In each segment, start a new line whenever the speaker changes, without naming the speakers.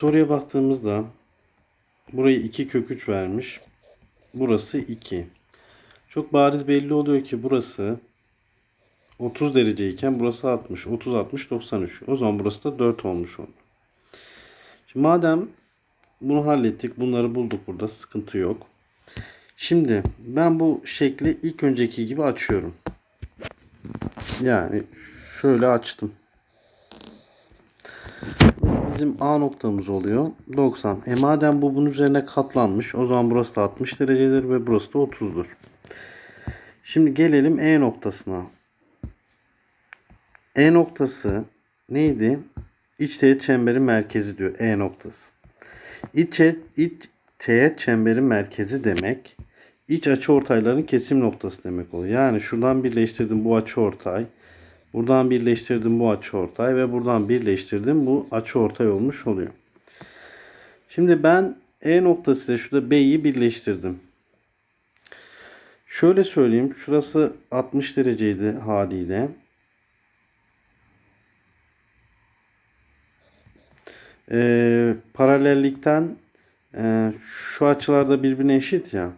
Soruya baktığımızda burayı 2 kök 3 vermiş. Burası 2. Çok bariz belli oluyor ki burası 30 dereceyken burası 60. 30 60 93. O zaman burası da 4 olmuş oldu. Şimdi madem bunu hallettik, bunları bulduk burada sıkıntı yok. Şimdi ben bu şekli ilk önceki gibi açıyorum. Yani şöyle açtım. Bizim A noktamız oluyor. 90. E madem bu bunun üzerine katlanmış o zaman burası da 60 derecedir ve burası da 30'dur. Şimdi gelelim E noktasına. E noktası neydi? İç teğet çemberin merkezi diyor E noktası. İç, iç teğet çemberin merkezi demek iç açı ortayların kesim noktası demek oluyor. Yani şuradan birleştirdim bu açı ortay. Buradan birleştirdim bu açı ortay ve buradan birleştirdim bu açı ortay olmuş oluyor. Şimdi ben E noktası ile şurada B'yi birleştirdim. Şöyle söyleyeyim. Şurası 60 dereceydi haliyle. Ee, paralellikten e, şu açılar da birbirine eşit ya.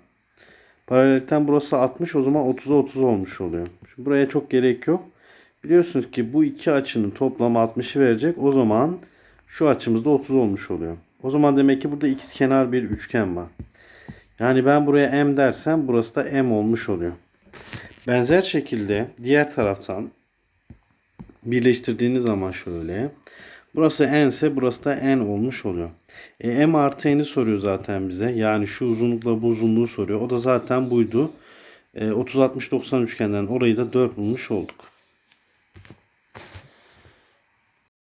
Paralellikten burası 60 o zaman 30'a 30 olmuş oluyor. Şimdi buraya çok gerek yok. Biliyorsunuz ki bu iki açının toplamı 60'ı verecek. O zaman şu açımızda 30 olmuş oluyor. O zaman demek ki burada ikizkenar bir üçgen var. Yani ben buraya m dersem burası da m olmuş oluyor. Benzer şekilde diğer taraftan birleştirdiğiniz zaman şöyle. Burası n ise burası da n olmuş oluyor. E, m artı n'i soruyor zaten bize. Yani şu uzunlukla bu uzunluğu soruyor. O da zaten buydu. E, 30 60 90 üçgenden orayı da 4 bulmuş olduk.